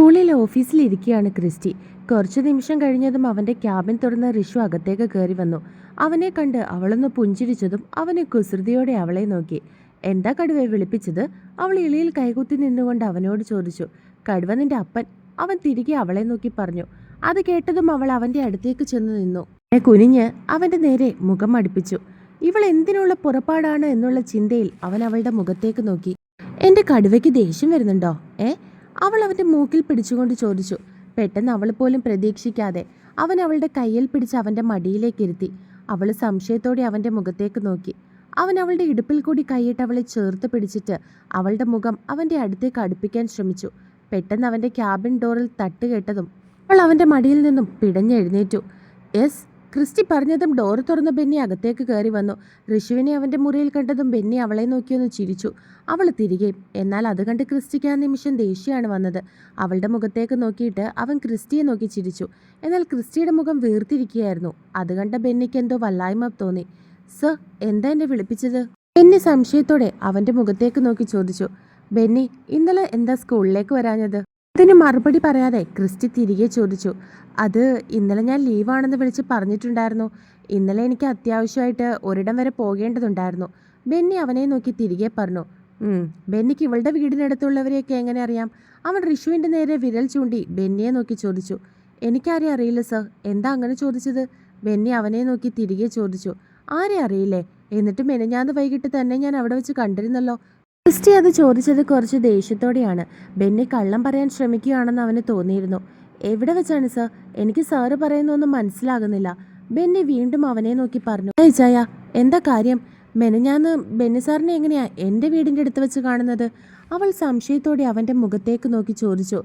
സ്കൂളിൽ ഓഫീസിൽ ഇരിക്കുകയാണ് ക്രിസ്റ്റി. കുറച്ച് നിമിഷം കഴിഞ്ഞതും അവന്റെ ക്യാബിൻ തുറന്ന് റിഷു അകത്തേക്ക് കയറി വന്നു. അവനെ കണ്ട് അവളൊന്ന് പുഞ്ചിരിച്ചതും അവന് കുസൃതിയോടെ അവളെ നോക്കി. എന്താ കടുവയെ വിളിപ്പിച്ചത്? അവൾ ഇളിയിൽ കൈകുത്തി നിന്നുകൊണ്ട് അവനോട് ചോദിച്ചു. കടുവ നിന്റെ അപ്പൻ. അവൻ തിരികെ അവളെ നോക്കി പറഞ്ഞു. അത് കേട്ടതും അവൾ അവന്റെ അടുത്തേക്ക് ചെന്ന് നിന്നു. കുനിഞ്ഞ് അവന്റെ നേരെ മുഖം അടുപ്പിച്ചു. ഇവൾ എന്തിനുള്ള പുറപ്പാടാണ്? എന്നുള്ള ചിന്തയിൽ അവൻ അവളുടെ മുഖത്തേക്ക് നോക്കി. എന്റെ കടുവയ്ക്ക് ദേഷ്യം വരുന്നുണ്ടോ? ഏ? അവൾ അവന്റെ മൂക്കിൽ പിടിച്ചുകൊണ്ട് ചോദിച്ചു പെട്ടെന്ന് അവൾ പോലും പ്രതീക്ഷിക്കാതെ അവൻ അവളുടെ കയ്യിൽ പിടിച്ച് അവന്റെ മടിയിലേക്ക് ഇരുത്തി. അവൾ സംശയത്തോടെ അവന്റെ മുഖത്തേക്ക് നോക്കി. അവൻ അവളുടെ ഇടുപ്പിൽ കൂടി കൈയിട്ട് അവളെ ചേർത്ത് പിടിച്ചിട്ട് അവളുടെ മുഖം അവന്റെ അടുത്തേക്ക് അടുപ്പിക്കാൻ ശ്രമിച്ചു. പെട്ടെന്ന് അവന്റെ ക്യാബിൻ ഡോറിൽ തട്ട് കേട്ടതും അവൾ അവന്റെ മടിയിൽ നിന്നും പിടഞ്ഞെഴുന്നേറ്റു. യെസ് ക്രിസ്റ്റി പറഞ്ഞതും ഡോർ തുറന്ന് ബെന്നി അകത്തേക്ക് കയറി വന്നു. ഋഷുവിനെ അവന്റെ മുറിയിൽ കണ്ടതും ബെന്നി അവളെ നോക്കിയൊന്ന് ചിരിച്ചു. അവൾ തിരികെ എന്നാൽ അത് കണ്ട് ക്രിസ്റ്റിക്ക് ആ നിമിഷം ദേഷ്യമാണ് വന്നത്. അവളുടെ മുഖത്തേക്ക് നോക്കിയിട്ട് അവൻ ക്രിസ്റ്റിയെ നോക്കി ചിരിച്ചു. എന്നാൽ ക്രിസ്റ്റിയുടെ മുഖം വീർത്തിരിക്കുകയായിരുന്നു. അത് കണ്ട ബെന്നിക്ക് എന്തോ വല്ലായ്മ തോന്നി. സർ എന്താ എന്നെ വിളിപ്പിച്ചത്? ബെന്നി സംശയത്തോടെ അവന്റെ മുഖത്തേക്ക് നോക്കി ചോദിച്ചു. ബെന്നി ഇന്നലെ എന്താ സ്കൂളിലേക്ക് വരാഞ്ഞത്? അതിന് മറുപടി പറയാതെ ക്രിസ്റ്റി തിരികെ ചോദിച്ചു അത് ഇന്നലെ ഞാൻ ലീവാണെന്ന് വിളിച്ച് പറഞ്ഞിട്ടുണ്ടായിരുന്നു. ഇന്നലെ എനിക്ക് അത്യാവശ്യമായിട്ട് ഒരിടം വരെ പോകേണ്ടതുണ്ടായിരുന്നു. ബെന്നി അവനെ നോക്കി തിരികെ പറഞ്ഞു "ഉം, ബെന്നിക്ക് ഇവളുടെ വീടിനടുത്തുള്ളവരെയൊക്കെ എങ്ങനെ അറിയാം? അവൻ റിഷുവിന്റെ നേരെ വിരൽ ചൂണ്ടി ബെന്നിയെ നോക്കി ചോദിച്ചു എനിക്കാരെ അറിയില്ല സർ എന്താ അങ്ങനെ ചോദിച്ചത്? ബെന്നി അവനെ നോക്കി തിരികെ ചോദിച്ചു ആരെ അറിയില്ലേ? എന്നിട്ട് മെനഞ്ഞാന്ന് വൈകിട്ട് തന്നെ ഞാൻ അവിടെ വെച്ച് കണ്ടിരുന്നല്ലോ. ക്രിസ്റ്റി അത് ചോദിച്ചത് കുറച്ച് ദേഷ്യത്തോടെയാണ്. ബെന്നി കള്ളം പറയാൻ ശ്രമിക്കുകയാണെന്ന് അവന് തോന്നിയിരുന്നു. എവിടെ വെച്ചാണ് സർ? എനിക്ക് സാറ് പറയുന്നൊന്നും മനസ്സിലാകുന്നില്ല. ബെന്നി വീണ്ടും അവനെ നോക്കി പറഞ്ഞു. "ഏയ് ജയ എന്താ കാര്യം? മെനഞ്ഞാന്ന് ബെന്നി സാറിനെ എങ്ങനെയാ എന്റെ വീടിന്റെ അടുത്ത് വെച്ച് കാണുന്നത്? അവൾ സംശയത്തോടെ അവന്റെ മുഖത്തേക്ക് നോക്കി ചോദിച്ചു.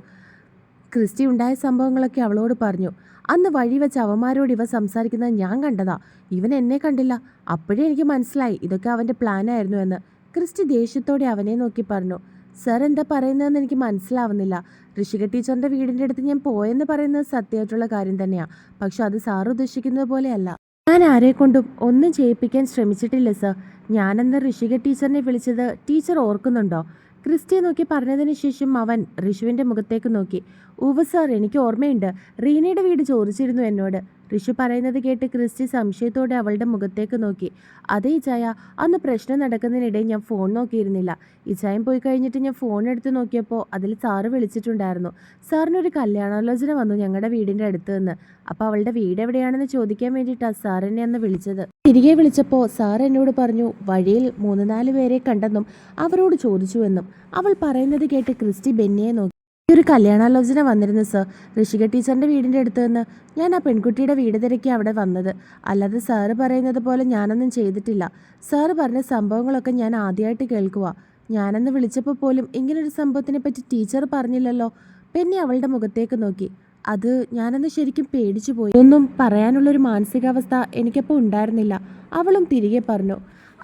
ക്രിസ്റ്റി ഉണ്ടായ സംഭവങ്ങളൊക്കെ അവളോട് പറഞ്ഞു. അന്ന് വഴി വെച്ച് അവന്മാരോട് ഇവ സംസാരിക്കുന്നത് ഞാൻ കണ്ടതാ. ഇവൻ എന്നെ കണ്ടില്ല. അപ്പോഴേ എനിക്ക് മനസ്സിലായി. ഇതൊക്കെ അവന്റെ പ്ലാനായിരുന്നു എന്ന്. ക്രിസ്റ്റി ദേഷ്യത്തോടെ അവനെ നോക്കി പറഞ്ഞു സർ എന്താ പറയുന്നതെന്ന് എനിക്ക് മനസ്സിലാവുന്നില്ല. ഋഷിക ടീച്ചറിന്റെ വീടിന്റെ അടുത്ത് ഞാൻ പോയെന്ന് പറയുന്നത് സത്യമായിട്ടുള്ള കാര്യം തന്നെയാണ് പക്ഷെ അത് സാർ ഉദ്ദേശിക്കുന്നത് പോലെയല്ല. ഞാൻ ആരെ കൊണ്ടും ഒന്നും ചെയ്യിപ്പിക്കാൻ ശ്രമിച്ചിട്ടില്ല സർ. ഞാനെന്ന് ഋഷിക ടീച്ചറിനെ വിളിച്ചത് ടീച്ചർ ഓർക്കുന്നുണ്ടോ? ക്രിസ്റ്റിയെ നോക്കി പറഞ്ഞതിന് ശേഷം അവൻ ഋഷുവിന്റെ മുഖത്തേക്ക് നോക്കി. ഉവ സാർ എനിക്ക് ഓർമ്മയുണ്ട്. റീനയുടെ വീട് ചോദിച്ചിരുന്നു എന്നോട്. ഋഷു പറയുന്നത് കേട്ട് ക്രിസ്റ്റി സംശയത്തോടെ അവളുടെ മുഖത്തേക്ക് നോക്കി. അതേ ഇച്ചായ. അന്ന് പ്രശ്നം നടക്കുന്നതിനിടെ ഞാൻ ഫോൺ നോക്കിയിരുന്നില്ല. ഇച്ചായം പോയി കഴിഞ്ഞിട്ട് ഞാൻ ഫോൺ എടുത്ത് നോക്കിയപ്പോൾ അതിൽ സാറ് വിളിച്ചിട്ടുണ്ടായിരുന്നു. സാറിനൊരു കല്യാണാലോചന വന്നു ഞങ്ങളുടെ വീടിന്റെ അടുത്ത് നിന്ന്. അപ്പോൾ അവളുടെ വീട് എവിടെയാണെന്ന് ചോദിക്കാൻ വേണ്ടിയിട്ടാണ് സാർ എന്നെ അന്ന് വിളിച്ചത്. തിരികെ വിളിച്ചപ്പോൾ സാർ എന്നോട് പറഞ്ഞു വഴിയിൽ മൂന്ന് നാല് പേരെ കണ്ടെന്നും അവരോട് ചോദിച്ചുവെന്നും. അവൾ പറയുന്നത് കേട്ട് ക്രിസ്റ്റി ബെന്നിയെ നോക്കി. "ഈ ഒരു കല്യാണാലോചന വന്നിരുന്നു സർ. ഋഷിക ടീച്ചറിന്റെ വീടിന്റെ അടുത്ത് നിന്ന് ഞാൻ ആ പെൺകുട്ടിയുടെ വീട് തിരക്കി അവിടെ വന്നത്. അല്ലാതെ സാറ് പറയുന്നത് പോലെ ഞാനൊന്നും ചെയ്തിട്ടില്ല. സാറ് പറഞ്ഞ സംഭവങ്ങളൊക്കെ ഞാൻ ആദ്യമായിട്ട് കേൾക്കുക ഞാനെന്ന് വിളിച്ചപ്പോൾ പോലും ഇങ്ങനൊരു സംഭവത്തിനെ പറ്റി ടീച്ചർ പറഞ്ഞില്ലല്ലോ. പെന്നി അവളുടെ മുഖത്തേക്ക് നോക്കി. അത് ഞാനന്ന് ശരിക്കും പേടിച്ചു പോയി. ഒന്നും പറയാനുള്ളൊരു മാനസികാവസ്ഥ എനിക്കപ്പോൾ ഉണ്ടായിരുന്നില്ല. അവളും തിരികെ പറഞ്ഞു.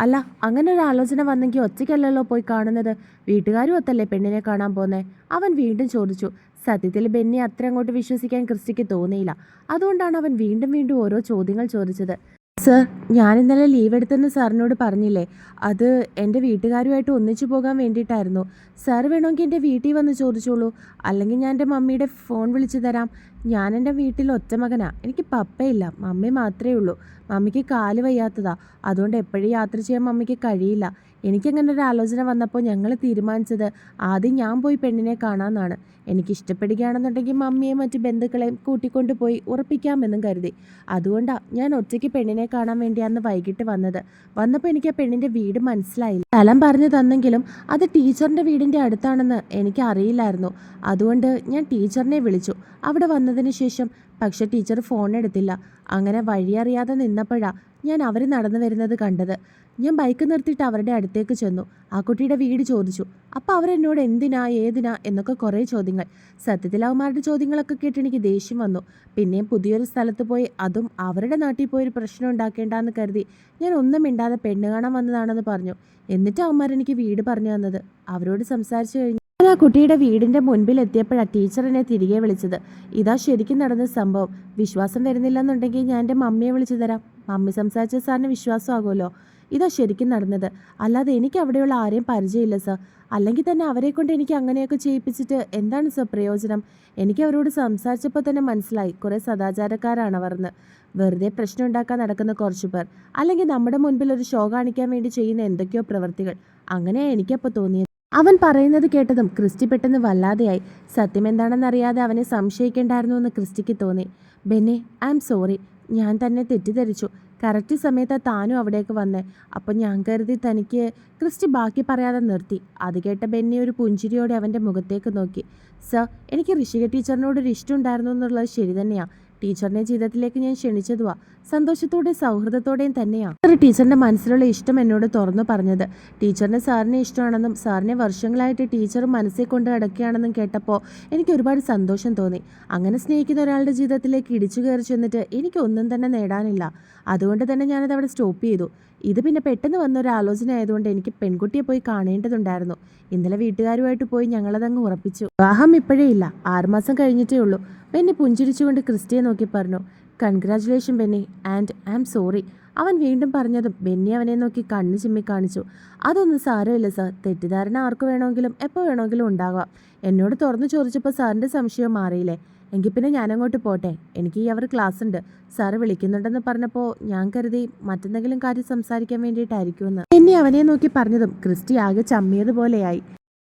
അല്ല അങ്ങനെ ഒരു ആലോചന വന്നെങ്കിൽ ഒറ്റയ്ക്കല്ലല്ലോ പോയി കാണുന്നത്. വീട്ടുകാരും ഒത്തല്ലേ പെണ്ണിനെ കാണാൻ പോന്നേ? അവൻ വീണ്ടും ചോദിച്ചു സത്യത്തിൽ ബെന്നി അത്ര അങ്ങോട്ട് വിശ്വസിക്കാൻ ക്രിസ്റ്റിക്ക് തോന്നിയില്ല. അതുകൊണ്ടാണ് അവൻ വീണ്ടും വീണ്ടും ഓരോ ചോദ്യങ്ങൾ ചോദിച്ചത്. സർ ഞാൻ ഇന്നലെ ലീവ് എടുത്തെന്ന് സാറിനോട് പറഞ്ഞില്ലേ? അത് എന്റെ വീട്ടുകാരുമായിട്ട് ഒന്നിച്ചു പോകാൻ വേണ്ടിയിട്ടായിരുന്നു. സാർ വേണമെങ്കിൽ എന്റെ വീട്ടിൽ വന്ന് ചോദിച്ചോളൂ. അല്ലെങ്കിൽ ഞാൻ എന്റെ മമ്മിയുടെ ഫോൺ വിളിച്ചു തരാം. ഞാൻ എന്റെ വീട്ടിൽ ഒറ്റ മകനാ. എനിക്ക് പപ്പയില്ല. മമ്മി മാത്രമേ ഉള്ളൂ. മമ്മിക്ക് കാൽ വയ്യാത്തതാ. അതുകൊണ്ട് എപ്പോഴും യാത്ര ചെയ്യാൻ മമ്മിക്ക് കഴിയില്ല. എനിക്കങ്ങനെ ഒരു ആലോചന വന്നപ്പോൾ ഞങ്ങൾ തീരുമാനിച്ചത് ആദ്യം ഞാൻ പോയി പെണ്ണിനെ കാണാമെന്നാണ് എനിക്ക് ഇഷ്ടപ്പെടുകയാണെന്നുണ്ടെങ്കിൽ മമ്മിയെ മറ്റ് ബന്ധുക്കളെയും കൂട്ടിക്കൊണ്ട് പോയി ഉറപ്പിക്കാമെന്നും കരുതി. അതുകൊണ്ടാണ് ഞാൻ ഒറ്റയ്ക്ക് പെണ്ണിനെ കാണാൻ വേണ്ടി അന്ന് വൈകിട്ട് വന്നത്. വന്നപ്പോൾ എനിക്ക് ആ പെണ്ണിന്റെ വീട് മനസ്സിലായില്ല. സ്ഥലം പറഞ്ഞു തന്നെങ്കിലും അത് ടീച്ചറിന്റെ വീടിന്റെ അടുത്താണെന്ന് എനിക്ക് അറിയില്ലായിരുന്നു അതുകൊണ്ട് ഞാൻ ടീച്ചറിനെ വിളിച്ചു. അവിടെ വന്നതിന് ശേഷം പക്ഷെ ടീച്ചർ ഫോൺ എടുത്തില്ല. അങ്ങനെ വഴിയറിയാതെ നിന്നപ്പോഴാ ഞാൻ അവർ നടന്നു വരുന്നത് കണ്ടത്. ഞാൻ ബൈക്ക് നിർത്തിയിട്ട് അവരുടെ അടുത്തേക്ക് ചെന്നു. ആ കുട്ടിയുടെ വീട് ചോദിച്ചു. അപ്പോൾ അവരെന്നോട് എന്തിനാ ഏതിനാ? എന്നൊക്കെ കുറേ ചോദ്യങ്ങൾ. സത്യത്തിൽ അവന്മാരുടെ ചോദ്യങ്ങളൊക്കെ കേട്ട് എനിക്ക് ദേഷ്യം വന്നു. പിന്നെയും പുതിയൊരു സ്ഥലത്ത് പോയി അതും അവരുടെ നാട്ടിൽ പോയി ഒരു പ്രശ്നം ഉണ്ടാക്കേണ്ടെന്ന് കരുതി ഞാൻ ഒന്നും മിണ്ടാതെ പെണ്ണ് കാണാൻ വന്നതാണെന്ന് പറഞ്ഞു. എന്നിട്ട് അവന്മാരെനിക്ക് വീട് പറഞ്ഞു തന്നത്. അവരോട് സംസാരിച്ചു കഴിഞ്ഞു. ആ കുട്ടിയുടെ വീടിന്റെ മുൻപിൽ എത്തിയപ്പോഴാണ് ടീച്ചർ എന്നെ തിരികെ വിളിച്ചത്. ഇതാ ശരിക്കും നടന്ന സംഭവം. വിശ്വാസം വരുന്നില്ലെന്നുണ്ടെങ്കിൽ ഞാൻ എന്റെ മമ്മിയെ വിളിച്ചു തരാം. മമ്മി സംസാരിച്ച സാറിന് വിശ്വാസമാകുമല്ലോ ഇതാ ശരിക്കും നടന്നത്. അല്ലാതെ എനിക്ക് അവിടെയുള്ള ആരെയും പരിചയമില്ല സർ അല്ലെങ്കിൽ തന്നെ അവരെ കൊണ്ട് എനിക്ക് അങ്ങനെയൊക്കെ ചെയ്യിപ്പിച്ചിട്ട് എന്താണ് സർ പ്രയോജനം? എനിക്ക് അവരോട് സംസാരിച്ചപ്പോൾ തന്നെ മനസ്സിലായി. കുറേ സദാചാരക്കാരാണ് അവർന്ന്. വെറുതെ പ്രശ്നം ഉണ്ടാക്കാൻ നടക്കുന്ന കുറച്ച് പേർ. അല്ലെങ്കിൽ നമ്മുടെ മുൻപിൽ ഒരു ഷോ കാണിക്കാൻ വേണ്ടി ചെയ്യുന്ന എന്തൊക്കെയോ പ്രവൃത്തികൾ അങ്ങനെയാണ് എനിക്കപ്പോൾ തോന്നിയത്. അവൻ പറയുന്നത് കേട്ടതും ക്രിസ്റ്റി പെട്ടെന്ന് വല്ലാതെയായി. സത്യം എന്താണെന്നറിയാതെ അവനെ സംശയിക്കേണ്ടായിരുന്നു എന്ന് ക്രിസ്റ്റിക്ക് തോന്നി. Benny I'm sorry. ഞാൻ തന്നെ തെറ്റിദ്ധരിച്ചു. കറക്റ്റ് സമയത്ത് താനും അവിടേക്ക് വന്നേ. അപ്പം ഞാൻ കരുതി തനിക്ക് ക്രിസ്റ്റി ബാക്കി പറയാതെ നിർത്തി. അത് കേട്ട ബെന്നി ഒരു പുഞ്ചിരിയോടെ അവന്റെ മുഖത്തേക്ക് നോക്കി. സർ എനിക്ക് ഋഷിക ടീച്ചറിനോട് ഒരു ഇഷ്ടമുണ്ടായിരുന്നു എന്നുള്ളത് ശരി തന്നെയാണ് ടീച്ചറിനെ ജീവിതത്തിലേക്ക് ഞാൻ ക്ഷണിച്ചതുവാ. സന്തോഷത്തോടെയും സൗഹൃദത്തോടെയും തന്നെയാണ് ഒരു ടീച്ചറിന്റെ മനസ്സിലുള്ള ഇഷ്ടം എന്നോട് തുറന്നു പറഞ്ഞത്. ടീച്ചറിന് സാറിനെ ഇഷ്ടമാണെന്നും സാറിനെ വർഷങ്ങളായിട്ട് ടീച്ചർ മനസ്സിൽ കൊണ്ട് നടക്കുകയാണെന്നും കേട്ടപ്പോൾ എനിക്ക് ഒരുപാട് സന്തോഷം തോന്നി. അങ്ങനെ സ്നേഹിക്കുന്ന ഒരാളുടെ ജീവിതത്തിലേക്ക് ഇടിച്ചു കയറി ചെന്നിട്ട് എനിക്ക് ഒന്നും തന്നെ നേടാനില്ല. അതുകൊണ്ട് തന്നെ ഞാനത് അവിടെ സ്റ്റോപ്പ് ചെയ്തു. ഇത് പിന്നെ പെട്ടെന്ന് വന്ന ഒരു ആലോചന ആയതുകൊണ്ട് എനിക്ക് പെൺകുട്ടിയെ പോയി കാണേണ്ടതുണ്ടായിരുന്നു. ഇന്നലെ വീട്ടുകാരുമായിട്ട് പോയി ഞങ്ങളതങ്ങ് ഉറപ്പിച്ചു. വിവാഹം ഇപ്പോഴേ ഇല്ല. ആറുമാസം കഴിഞ്ഞിട്ടേ ഉള്ളൂ. ബെന്നി പുഞ്ചിരിച്ചുകൊണ്ട് ക്രിസ്റ്റിയെ നോക്കി പറഞ്ഞു congratulation Benny and I am sorry അവൻ വീണ്ടും പറഞ്ഞതും ബെന്നി അവനെ നോക്കി കണ്ണു ചിമ്മി കാണിച്ചു. അതൊന്നും സാരമില്ല സാർ തെറ്റിദ്ധാരണ ആർക്ക് വേണമെങ്കിലും എപ്പോൾ വേണമെങ്കിലും ഉണ്ടാകാം. എന്നോട് തുറന്നു ചോദിച്ചപ്പോൾ സാറിന്റെ സംശയം മാറിയില്ലേ? എങ്കിൽ പിന്നെ ഞാനങ്ങോട്ട് പോട്ടെ. എനിക്ക് ഈ അവർ ക്ലാസ് ഉണ്ട് സാറ് വിളിക്കുന്നുണ്ടെന്ന് പറഞ്ഞപ്പോൾ ഞാൻ കരുതി മറ്റെന്തെങ്കിലും കാര്യം സംസാരിക്കാൻ വേണ്ടിയിട്ടായിരിക്കുമെന്ന്. എന്നെ അവനെ നോക്കി പറഞ്ഞതും ക്രിസ്റ്റി ആകെ ചമ്മിയതുപോലെയായി.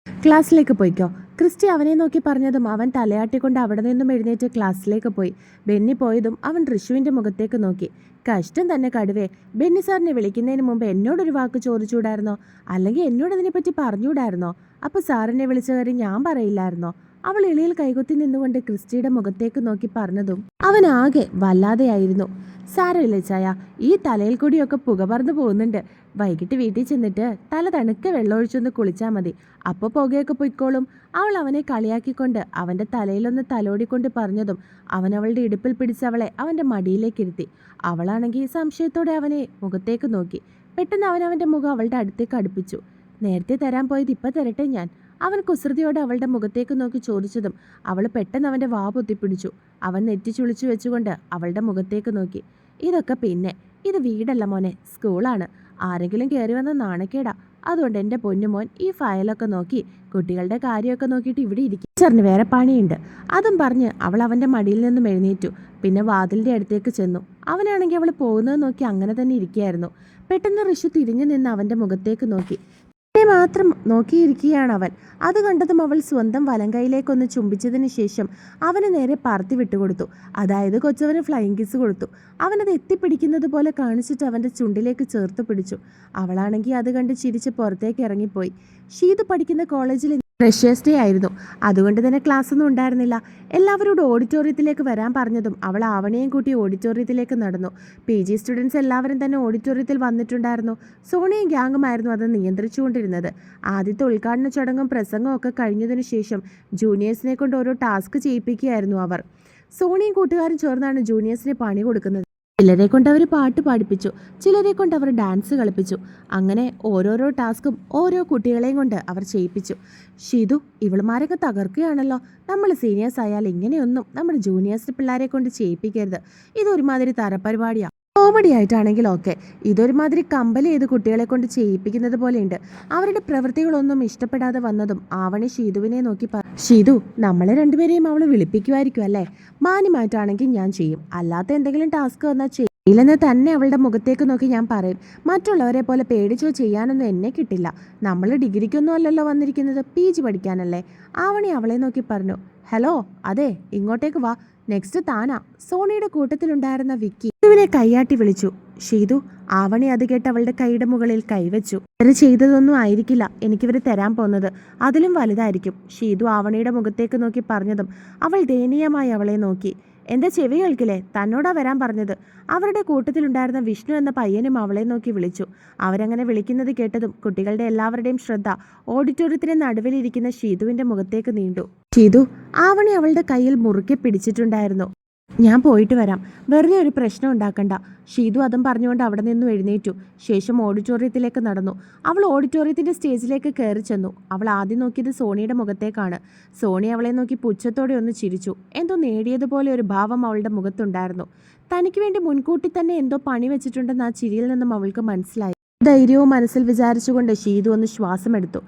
ക്ലാസ്സിലേക്ക് പോയിക്കോ. ക്രിസ്റ്റി അവനെ നോക്കി പറഞ്ഞതും അവൻ തലയാട്ടിക്കൊണ്ട് അവിടെ നിന്നും എഴുന്നേറ്റ് ക്ലാസ്സിലേക്ക് പോയി. ബെന്നി പോയതും അവൻ ഋഷുവിന്റെ മുഖത്തേക്ക് നോക്കി. കഷ്ടം തന്നെ കടുവേ. ബെന്നി സാറിനെ വിളിക്കുന്നതിന് മുമ്പ് എന്നോടൊരു വാക്ക് ചോദിച്ചുകൂടായിരുന്നോ? അല്ലെങ്കിൽ എന്നോട് അതിനെപ്പറ്റി പറഞ്ഞുകൂടായിരുന്നോ? അപ്പോൾ സാറിനെ വിളിച്ച കാര്യം ഞാൻ പറയില്ലായിരുന്നോ? അവൾ ഇളിയിൽ കൈകൊത്തി നിന്നുകൊണ്ട് ക്രിസ്റ്റിയുടെ മുഖത്തേക്ക് നോക്കി പറഞ്ഞതും അവൻ ആകെ വല്ലാതെയായിരുന്നു. സാരമില്ല ചായ. ഈ തലയിൽ കൂടിയൊക്കെ പുക പറന്നു പോകുന്നുണ്ട്. വൈകിട്ട് വീട്ടിൽ ചെന്നിട്ട് തല തണുക്ക വെള്ളമൊഴിച്ചൊന്ന് കുളിച്ചാൽ മതി. അപ്പോൾ പുകയൊക്കെ പൊയ്ക്കോളും. അവൾ അവനെ കളിയാക്കിക്കൊണ്ട് അവന്റെ തലയിലൊന്ന് തലോടിക്കൊണ്ട് പറഞ്ഞതും അവൻ അവളുടെ ഇടുപ്പിൽ പിടിച്ച് അവളെ അവന്റെ മടിയിലേക്ക് ഇരുത്തി. അവളാണെങ്കിൽ സംശയത്തോടെ അവനെ മുഖത്തേക്ക് നോക്കി. പെട്ടെന്ന് അവൻ അവന്റെ മുഖം അവളുടെ അടുത്തേക്ക് അടുപ്പിച്ചു. നേരത്തെ തരാൻ പോയത് ഇപ്പം തരട്ടെ ഞാൻ. അവൻ കുസൃതിയോടെ അവളുടെ മുഖത്തേക്ക് നോക്കി ചോദിച്ചതും അവൾ പെട്ടെന്ന് അവന്റെ വാ പൊത്തിപ്പിടിച്ചു. അവൻ നെറ്റി ചുളിച്ചു വെച്ചുകൊണ്ട് അവളുടെ മുഖത്തേക്ക് നോക്കി. ഇതൊക്കെ പിന്നെ. ഇത് വീടല്ല മോനെ. സ്കൂളാണ്. ആരെങ്കിലും കയറി വന്ന നാണക്കേടാ. അതുകൊണ്ട് എന്റെ പൊന്നുമോൻ ഈ ഫയലൊക്കെ നോക്കി കുട്ടികളുടെ കാര്യമൊക്കെ നോക്കിയിട്ട് ഇവിടെ ഇരിക്കും. ടീച്ചറിന് വേറെ പണിയുണ്ട്. അതും പറഞ്ഞ് അവൾ അവന്റെ മടിയിൽ നിന്നും എഴുന്നേറ്റു. പിന്നെ വാതിലിന്റെ അടുത്തേക്ക് ചെന്നു. അവനാണെങ്കിൽ അവൾ പോകുന്നത് നോക്കി അങ്ങനെ തന്നെ ഇരിക്കുകയായിരുന്നു. പെട്ടെന്ന് ഋഷു തിരിഞ്ഞു നിന്ന് അവന്റെ മുഖത്തേക്ക് നോക്കി. മാത്രം നോക്കിയിരിക്കുകയാണ് അവൻ. അത് കണ്ടതും അവൾ സ്വന്തം വലങ്കൈയിലേക്കൊന്ന് ചുംബിച്ചതിന് ശേഷം അവന് നേരെ പറത്തി വിട്ടുകൊടുത്തു. അതായത് കൊച്ചവന് ഫ്ലൈങ് കിസ് കൊടുത്തു. അവനത് എത്തിപ്പിടിക്കുന്നത് പോലെ കാണിച്ചിട്ട് അവന്റെ ചുണ്ടിലേക്ക് ചേർത്ത് പിടിച്ചു. അവളാണെങ്കിൽ അത് കണ്ട് ചിരിച്ച് പുറത്തേക്ക് ഇറങ്ങിപ്പോയി. ഷീത് പഠിക്കുന്ന കോളേജിൽ ഫ്രഷേഴ്സ് ഡേ ആയിരുന്നു. അതുകൊണ്ട് തന്നെ ക്ലാസ് ഒന്നും ഉണ്ടായിരുന്നില്ല. എല്ലാവരോടും ഓഡിറ്റോറിയത്തിലേക്ക് വരാൻ പറഞ്ഞതും അവൾ ആവണയും കൂട്ടി ഓഡിറ്റോറിയത്തിലേക്ക് നടന്നു. പി ജി സ്റ്റുഡൻസ് എല്ലാവരും തന്നെ ഓഡിറ്റോറിയത്തിൽ വന്നിട്ടുണ്ടായിരുന്നു. സോണിയും ഗ്യാങ്ങുമായിരുന്നു അത് നിയന്ത്രിച്ചുകൊണ്ടിരുന്നത്. ആദ്യത്തെ ഉദ്ഘാടന ചടങ്ങും പ്രസംഗവും ഒക്കെ കഴിഞ്ഞതിനു ശേഷം ജൂനിയേഴ്സിനെ കൊണ്ട് ഓരോ ടാസ്ക് ചെയ്യിപ്പിക്കുകയായിരുന്നു അവർ. സോണിയും കൂട്ടുകാരും ചേർന്നാണ് ജൂനിയേഴ്സിന് പണി കൊടുക്കുന്നത്. ചിലരെ കൊണ്ട് അവർ പാട്ട് പാടിപ്പിച്ചു ചിലരെ കൊണ്ട് അവർ ഡാൻസ് കളിപ്പിച്ചു. അങ്ങനെ ഓരോരോ ടാസ്കും ഓരോ കുട്ടികളെയും കൊണ്ട് അവർ ചെയ്യിപ്പിച്ചു. ഷിതു ഇവളുമാരൊക്കെ തകർക്കുകയാണല്ലോ. നമ്മൾ സീനിയേഴ്സ് ആയാൽ ഇങ്ങനെയൊന്നും നമ്മുടെ ജൂനിയേഴ്സ് പിള്ളേരെ കൊണ്ട് ചെയ്യിപ്പിക്കരുത്. ഇതൊരുമാതിരി തരപരിപാടിയാണ് കോമഡി ആയിട്ടാണെങ്കിൽ ഓക്കെ ഇതൊരുമാതിരി കമ്പൽ ചെയ്ത് കുട്ടികളെ കൊണ്ട് ചെയ്യിപ്പിക്കുന്നത് പോലെയുണ്ട്. അവരുടെ പ്രവൃത്തികളൊന്നും ഇഷ്ടപ്പെടാതെ വന്നതും ആവണി ഷീതുവിനെ നോക്കി ഷീതു നമ്മളെ രണ്ടുപേരെയും അവൾ വിളിപ്പിക്കുമായിരിക്കും അല്ലേ? മാന്യമായിട്ടാണെങ്കിൽ ഞാൻ ചെയ്യും. അല്ലാത്ത എന്തെങ്കിലും ടാസ്ക് വന്നാൽ ചെയ്യില്ലെന്ന് തന്നെ അവളുടെ മുഖത്തേക്ക് നോക്കി ഞാൻ പറയും. മറ്റുള്ളവരെ പോലെ പേടിച്ചോ ചെയ്യാനൊന്നും എന്നെ കിട്ടില്ല. നമ്മൾ ഡിഗ്രിക്കൊന്നും അല്ലല്ലോ വന്നിരിക്കുന്നത്. P G പഠിക്കാനല്ലേ. ആവണി അവളെ നോക്കി പറഞ്ഞു ഹലോ അതെ ഇങ്ങോട്ടേക്ക് വാ. നെക്സ്റ്റ് താനാ. സോണിയുടെ കൂട്ടത്തിലുണ്ടായിരുന്ന വിക്കി ഷീതുവിനെ കൈയാട്ടി വിളിച്ചു. ഷീതു ആവണി അത് കേട്ട് അവളുടെ കൈയുടെ മുകളിൽ കൈവച്ചു. ഇവർ ചെയ്തതൊന്നും ആയിരിക്കില്ല. എനിക്കിവർ തരാൻ പോകുന്നത് അതിലും വലുതായിരിക്കും. ഷീതു ആവണിയുടെ മുഖത്തേക്ക് നോക്കി പറഞ്ഞതും അവൾ ദയനീയമായി അവളെ നോക്കി. എന്റെ ചെവി കേൾക്കില്ലേ? തന്നോടാ വരാൻ പറഞ്ഞത്. അവരുടെ കൂട്ടത്തിലുണ്ടായിരുന്ന വിഷ്ണു എന്ന പയ്യനും അവളെ നോക്കി വിളിച്ചു. അവരങ്ങനെ വിളിക്കുന്നത് കേട്ടതും കുട്ടികളുടെ എല്ലാവരുടെയും ശ്രദ്ധ ഓഡിറ്റോറിയത്തിന് നടുവിലിരിക്കുന്ന ഷീതുവിന്റെ മുഖത്തേക്ക് നീണ്ടു. ഷീതു ആവണി അവളുടെ കയ്യിൽ മുറുക്കെ പിടിച്ചിട്ടുണ്ടായിരുന്നു. ഞാൻ പോയിട്ട് വരാം. വെറുതെ ഒരു പ്രശ്നം ഉണ്ടാക്കണ്ട. ഷീതു അതും പറഞ്ഞുകൊണ്ട് അവിടെ നിന്നും എഴുന്നേറ്റു. ശേഷം ഓഡിറ്റോറിയത്തിലേക്ക് നടന്നു. അവൾ ഓഡിറ്റോറിയത്തിന്റെ സ്റ്റേജിലേക്ക് കയറി ചെന്നു. അവൾ ആദ്യം നോക്കിയത് സോണിയുടെ മുഖത്തേക്കാണ്. സോണി അവളെ നോക്കി പുച്ഛത്തോടെ ഒന്ന് ചിരിച്ചു. എന്തോ നേടിയതുപോലെ ഒരു ഭാവം അവളുടെ മുഖത്തുണ്ടായിരുന്നു. തനിക്ക് വേണ്ടി മുൻകൂട്ടി തന്നെ എന്തോ പണി വെച്ചിട്ടുണ്ടെന്ന് ആ ചിരിയിൽ നിന്നും അവൾക്ക് മനസ്സിലായി. ധൈര്യവും മനസ്സിൽ വിചാരിച്ചുകൊണ്ട് ഷീതു ഒന്ന് ശ്വാസമെടുത്തു.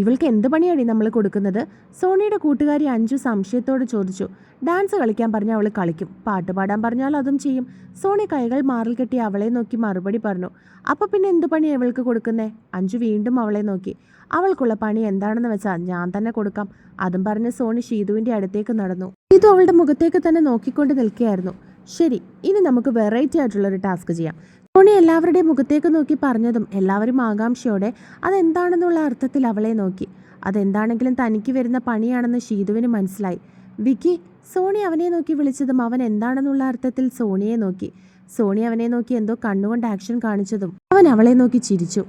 ഇവൾക്ക് എന്ത് പണിയാടി നമ്മൾ കൊടുക്കുന്നത്? സോണിയുടെ കൂട്ടുകാരി അഞ്ചു സംശയത്തോട് ചോദിച്ചു. ഡാൻസ് കളിക്കാൻ പറഞ്ഞാൽ അവൾ കളിക്കും. പാട്ട് പാടാൻ പറഞ്ഞാൽ അതും ചെയ്യും. സോണി കൈകൾ മാറിൽ കെട്ടി അവളെ നോക്കി മറുപടി പറഞ്ഞു. അപ്പോൾ പിന്നെ എന്ത് പണിയാണ് ഇവൾക്ക് കൊടുക്കുന്നേ? അഞ്ചു വീണ്ടും അവളെ നോക്കി. അവൾക്കുള്ള പണി എന്താണെന്ന് വെച്ചാൽ ഞാൻ തന്നെ കൊടുക്കാം. അതും പറഞ്ഞ് സോണി ഷീതുവിന്റെ അടുത്തേക്ക് നടന്നു. ഷീതു അവളുടെ മുഖത്തേക്ക് തന്നെ നോക്കിക്കൊണ്ട് നിൽക്കുകയായിരുന്നു. ശരി ഇനി നമുക്ക് വെറൈറ്റി ആയിട്ടുള്ളൊരു ടാസ്ക് ചെയ്യാം. സോണി എല്ലാവരുടെയും മുഖത്തേക്ക് നോക്കി പറഞ്ഞതും എല്ലാവരും ആകാംക്ഷയോടെ അതെന്താണെന്നുള്ള അർത്ഥത്തിൽ അവളെ നോക്കി. അതെന്താണെങ്കിലും തനിക്ക് വരുന്ന പണിയാണെന്ന് ഷീതുവിന് മനസ്സിലായി. വിക്കി സോണി അവനെ നോക്കി വിളിച്ചതും അവൻ എന്താണെന്നുള്ള അർത്ഥത്തിൽ സോണിയെ നോക്കി. സോണി അവനെ നോക്കി എന്തോ കണ്ണുകൊണ്ട് ആക്ഷൻ കാണിച്ചതും അവൻ അവളെ നോക്കി ചിരിച്ചു.